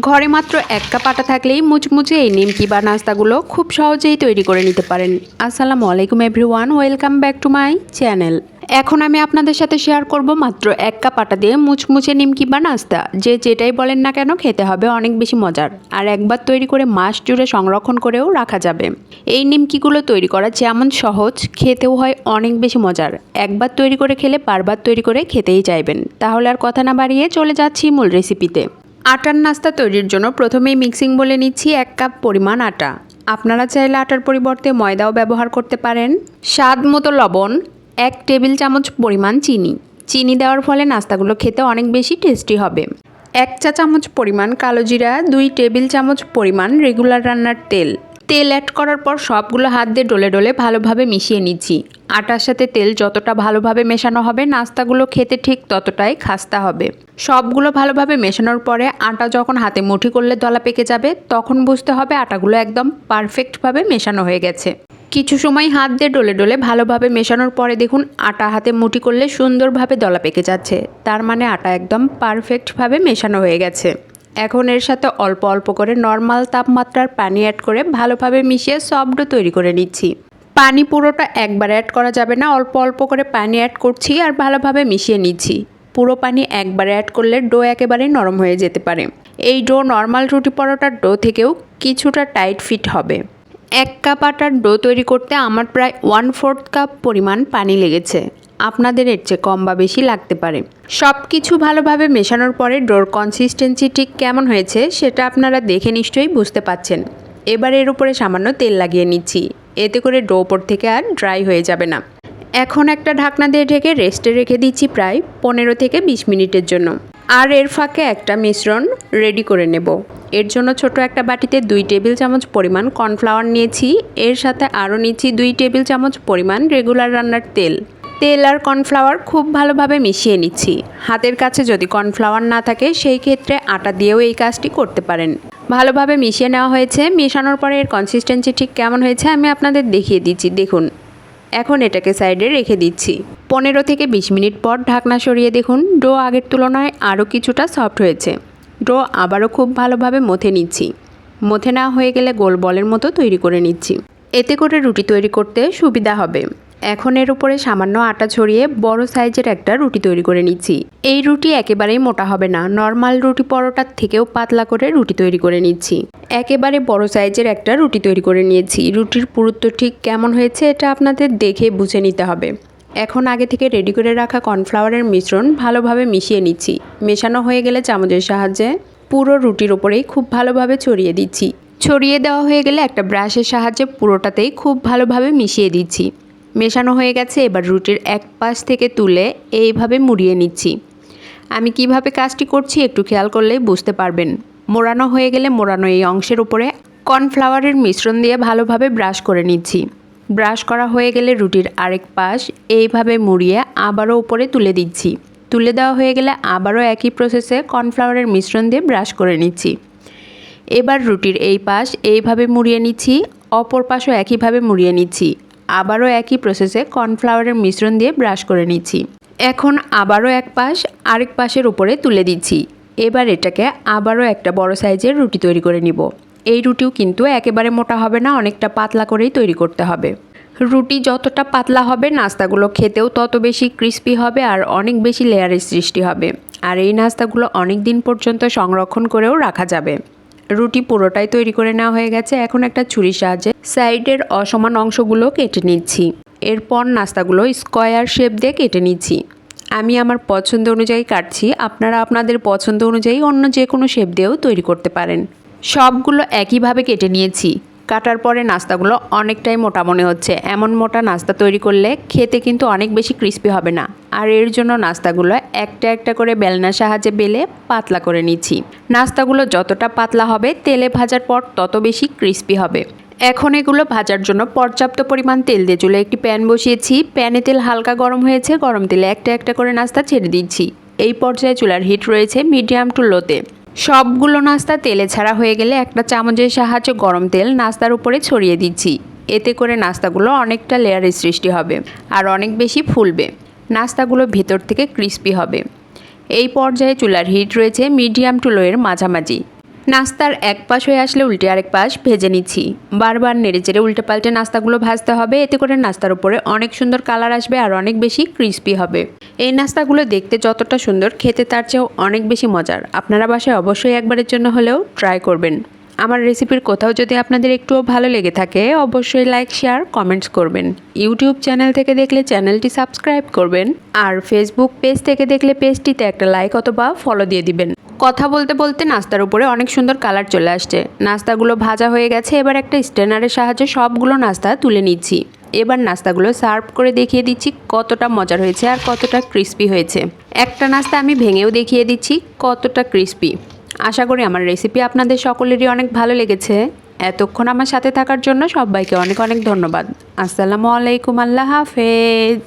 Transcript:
ঘরে মাত্র এক কাপ আটা থাকলেই মুচমুচে এই নিমকি বা নাস্তাগুলো খুব সহজেই তৈরি করে নিতে পারেন। আসসালামু আলাইকুম everyone, welcome back to my channel. এখন আমি আপনাদের সাথে শেয়ার করব মাত্র এক কাপ আটা দিয়ে মুচমুচে নিমকি বা নাস্তা। যে যেটাই বলেন না কেন, খেতে হবে অনেক বেশি মজার। আর একবার তৈরি করে মাস জুড়ে সংরক্ষণ করেও রাখা যাবে। এই নিমকিগুলো তৈরি করা যেমন সহজ, খেতেও হয় অনেক বেশি মজার। একবার তৈরি করে খেলে বারবার তৈরি করে খেতেই চাইবেন। তাহলে আর কথা না বাড়িয়ে চলে যাচ্ছি মূল রেসিপিতে আটার নাস্তা তৈরির জন্য প্রথমেই মিক্সিং বলে নিচ্ছি এক কাপ পরিমাণ আটা। আপনারা চাইলে আটার পরিবর্তে ময়দাও ব্যবহার করতে পারেন। স্বাদ মতো লবণ, এক টেবিল চামচ পরিমাণ চিনি। চিনি দেওয়ার ফলে নাস্তাগুলো খেতে অনেক বেশি টেস্টি হবে। এক চা চামচ পরিমাণ কালো জিরা, দুই টেবিল চামচ পরিমাণ রেগুলার রান্নার তেল। তেল অ্যাড করার পর সবগুলো হাত দিয়ে ডলে ডলে ভালোভাবে মিশিয়ে নিচ্ছি। আটার সাথে তেল যতটা ভালোভাবে মেশানো হবে, নাস্তাগুলো খেতে ঠিক ততটাই খাস্তা হবে। সবগুলো ভালোভাবে মেশানোর পরে আটা যখন হাতে মুঠি করলে দলা পেকে যাবে, তখন বুঝতে হবে আটাগুলো একদম পারফেক্টভাবে মেশানো হয়ে গেছে। কিছু সময় হাত দিয়ে ডলে ডলে ভালোভাবে মেশানোর পরে দেখুন আটা হাতে মুঠি করলে সুন্দরভাবে দলা পেকে যাচ্ছে। তার মানে আটা একদম পারফেক্টভাবে মেশানো হয়ে গেছে। এখন এর সাথে অল্প অল্প করে নর্মাল তাপমাত্রার পানি অ্যাড করে ভালোভাবে মিশিয়ে সফট ডো তৈরি করে নিচ্ছি। পানি পুরোটা একবার অ্যাড করা যাবে না, অল্প অল্প করে পানি অ্যাড করছি আর ভালোভাবে মিশিয়ে নিচ্ছি। পুরো পানি একবার অ্যাড করলে ডো একেবারেই নরম হয়ে যেতে পারে। এই ডো নর্মাল রুটি পরোটার ডো থেকেও কিছুটা টাইট ফিট হবে। এক কাপ আটার ডো তৈরি করতে আমার প্রায় ওয়ান ফোর্থ কাপ পরিমাণ পানি লেগেছে। আপনাদের এর চেয়ে কম বা বেশি লাগতে পারে। সব কিছু ভালোভাবে মেশানোর পরে ডোর কনসিস্টেন্সি ঠিক কেমন হয়েছে সেটা আপনারা দেখে নিশ্চয়ই বুঝতে পাচ্ছেন। এবার এর উপরে সামান্য তেল লাগিয়ে নিচ্ছি। এতে করে ডো ওপর থেকে আর ড্রাই হয়ে যাবে না। এখন একটা ঢাকনা দিয়ে ঢেকে রেস্টে রেখে দিচ্ছি প্রায় পনেরো থেকে বিশ মিনিটের জন্য। আর এর ফাঁকে একটা মিশ্রণ রেডি করে নেব। এর জন্য ছোট একটা বাটিতে দুই টেবিল চামচ পরিমাণ কর্নফ্লাওয়ার নিয়েছি। এর সাথে আরও নিচ্ছি দুই টেবিল চামচ পরিমাণ রেগুলার রান্নার তেল। তেল আর কর্নফ্লাওয়ার খুব ভালোভাবে মিশিয়ে নিচ্ছি। হাতের কাছে যদি কর্নফ্লাওয়ার না থাকে, সেই ক্ষেত্রে আটা দিয়েও এই কাজটি করতে পারেন। ভালোভাবে মিশিয়ে নেওয়া হয়েছে। মেশানোর পরে এর কনসিস্টেন্সি ঠিক কেমন হয়েছে আমি আপনাদের দেখিয়ে দিচ্ছি। দেখুন, এখন এটাকে সাইডে রেখে দিচ্ছি। পনেরো থেকে বিশ মিনিট পর ঢাকনা সরিয়ে দেখুন, ডো আগের তুলনায় আরও কিছুটা সফট হয়েছে। ডো আবারও খুব ভালোভাবে মথে নিচ্ছি। মথে নেওয়া হয়ে গেলে গোল বলের মতো তৈরি করে নিচ্ছি। এতে করে রুটি তৈরি করতে সুবিধা হবে। এখন এর উপরে সামান্য আটা ছড়িয়ে বড় সাইজের একটা রুটি তৈরি করে নিচ্ছি। এই রুটি একেবারেই মোটা হবে না। নর্মাল রুটি পরোটার থেকেও পাতলা করে রুটি তৈরি করে নিচ্ছি। একেবারে বড় সাইজের একটা রুটি তৈরি করে নিয়েছি। রুটির পুরুত্ব ঠিক কেমন হয়েছে এটা আপনাদের দেখে বুঝে নিতে হবে। এখন আগে থেকে রেডি করে রাখা কর্নফ্লাওয়ারের মিশ্রণ ভালোভাবে মিশিয়ে নিচ্ছি। মেশানো হয়ে গেলে চামচের সাহায্যে পুরো রুটির ওপরেই খুব ভালোভাবে ছড়িয়ে দিচ্ছি। ছড়িয়ে দেওয়া হয়ে গেলে একটা ব্রাশের সাহায্যে পুরোটাতেই খুব ভালোভাবে মিশিয়ে দিচ্ছি। মেশানো হয়ে গেছে, এবার রুটির এক পাশ থেকে তুলে এইভাবে মুড়িয়ে নিচ্ছি। আমি কীভাবে কাজটি করছি একটু খেয়াল করলেই বুঝতে পারবেন। মোড়ানো হয়ে গেলে মোড়ানো এই অংশের উপরে কর্নফ্লাওয়ারের মিশ্রণ দিয়ে ভালোভাবে ব্রাশ করে নিচ্ছি। ব্রাশ করা হয়ে গেলে রুটির আরেক পাশ এইভাবে মুড়িয়ে আবারও উপরে তুলে দিচ্ছি। তুলে দেওয়া হয়ে গেলে আবারও একই প্রসেসে কর্নফ্লাওয়ারের মিশ্রণ দিয়ে ব্রাশ করে নিচ্ছি। এবার রুটির এই পাশ এইভাবে মুড়িয়ে নিচ্ছি, অপর পাশও একইভাবে মুড়িয়ে নিচ্ছি। আবারও একই প্রসেসে কর্নফ্লাওয়ারের মিশ্রণ দিয়ে ব্রাশ করে নিচ্ছি। এখন আবারও এক পাশ আরেক পাশের উপরে তুলে দিচ্ছি। এবার এটাকে আবারও একটা বড় সাইজের রুটি তৈরি করে নিব। এই রুটিও কিন্তু একেবারে মোটা হবে না, অনেকটা পাতলা করেই তৈরি করতে হবে। রুটি যতটা পাতলা হবে, নাস্তাগুলো খেতেও তত বেশি ক্রিস্পি হবে আর অনেক বেশি লেয়ারের সৃষ্টি হবে। আর এই নাস্তাগুলো অনেক দিন পর্যন্ত সংরক্ষণ করেও রাখা যাবে। রুটি পুরোটাই তৈরি করে নেওয়া হয়ে গেছে। এখন একটা ছুরির সাহায্যে সাইডের অসমান অংশগুলো কেটে নিচ্ছি। এরপর নাস্তাগুলো স্কোয়ার শেপ দিয়ে কেটে নিচ্ছি। আমি আমার পছন্দ অনুযায়ী কাটছি। আপনারা আপনাদের পছন্দ অনুযায়ী অন্য যে কোনো শেপ দিয়েও তৈরি করতে পারেন। সবগুলো একইভাবে কেটে নিয়েছি। কাটার পরে নাস্তাগুলো অনেকটাই মোটা মনে হচ্ছে। এমন মোটা নাস্তা তৈরি করলে খেতে কিন্তু অনেক বেশি ক্রিস্পি হবে না। আর এর জন্য নাস্তাগুলো একটা একটা করে বেলনার সাহায্যে বেলে পাতলা করে নিচ্ছি। নাস্তাগুলো যতটা পাতলা হবে, তেলে ভাজার পর তত বেশি ক্রিস্পি হবে। এখন এগুলো ভাজার জন্য পর্যাপ্ত পরিমাণ তেল দিয়ে চুলে একটি প্যান বসিয়েছি। প্যানে তেল হালকা গরম হয়েছে, গরম তেলে একটা একটা করে নাস্তা ছেড়ে দিচ্ছি। এই পর্যায়ে চুলার হিট রয়েছে মিডিয়াম টু লোতে সবগুলো নাস্তা তেলে ছাড়া হয়ে গেলে একটা চামচের সাহায্যে গরম তেল নাস্তার উপরে ছড়িয়ে দিচ্ছি। এতে করে নাস্তাগুলো অনেকটা লেয়ারের সৃষ্টি হবে আর অনেক বেশি ফুলবে। নাস্তাগুলো ভেতর থেকে ক্রিস্পি হবে। এই পর্যায়ে চুলার হিট রয়েছে মিডিয়াম টু লোয়ের মাঝামাঝি। নাস্তার এক পাশ হয়ে আসলে উল্টে আরেক পাশ ভেজে নিচ্ছি। বারবার নেড়ে চেড়ে উল্টে পাল্টে নাস্তাগুলো ভাজতে হবে। এতে করে নাস্তার উপরে অনেক সুন্দর কালার আসবে আর অনেক বেশি ক্রিস্পি হবে। এই নাস্তাগুলো দেখতে যতটা সুন্দর, খেতে তার চেয়েও অনেক বেশি মজার। আপনারা বাসায় অবশ্যই একবারের জন্য হলেও ট্রাই করবেন। আমার রেসিপির কোথাও যদি আপনাদের একটুও ভালো লেগে থাকে, অবশ্যই লাইক শেয়ার কমেন্টস করবেন। ইউটিউব চ্যানেল থেকে দেখলে চ্যানেলটি সাবস্ক্রাইব করবেন, আর ফেসবুক পেজ থেকে দেখলে পেজটিতে একটা লাইক অথবা ফলো দিয়ে দিবেন। কথা বলতে বলতে নাস্তার উপরে অনেক সুন্দর কালার চলে আসছে। নাস্তাগুলো ভাজা হয়ে গেছে, এবার একটা স্ট্যানারের সাহায্যে সবগুলো নাস্তা তুলে নিচ্ছি। এবার নাস্তাগুলো সার্ভ করে দেখিয়ে দিচ্ছি কতটা মজার হয়েছে আর কতটা ক্রিস্পি হয়েছে। একটা নাস্তা আমি ভেঙেও দেখিয়ে দিচ্ছি কতটা ক্রিস্পি। আশা করি আমার রেসিপি আপনাদের সকলেরই অনেক ভালো লেগেছে। এতক্ষণ আমার সাথে থাকার জন্য সবাইকে অনেক অনেক ধন্যবাদ। আসসালামু আলাইকুম, আল্লাহ হাফেজ।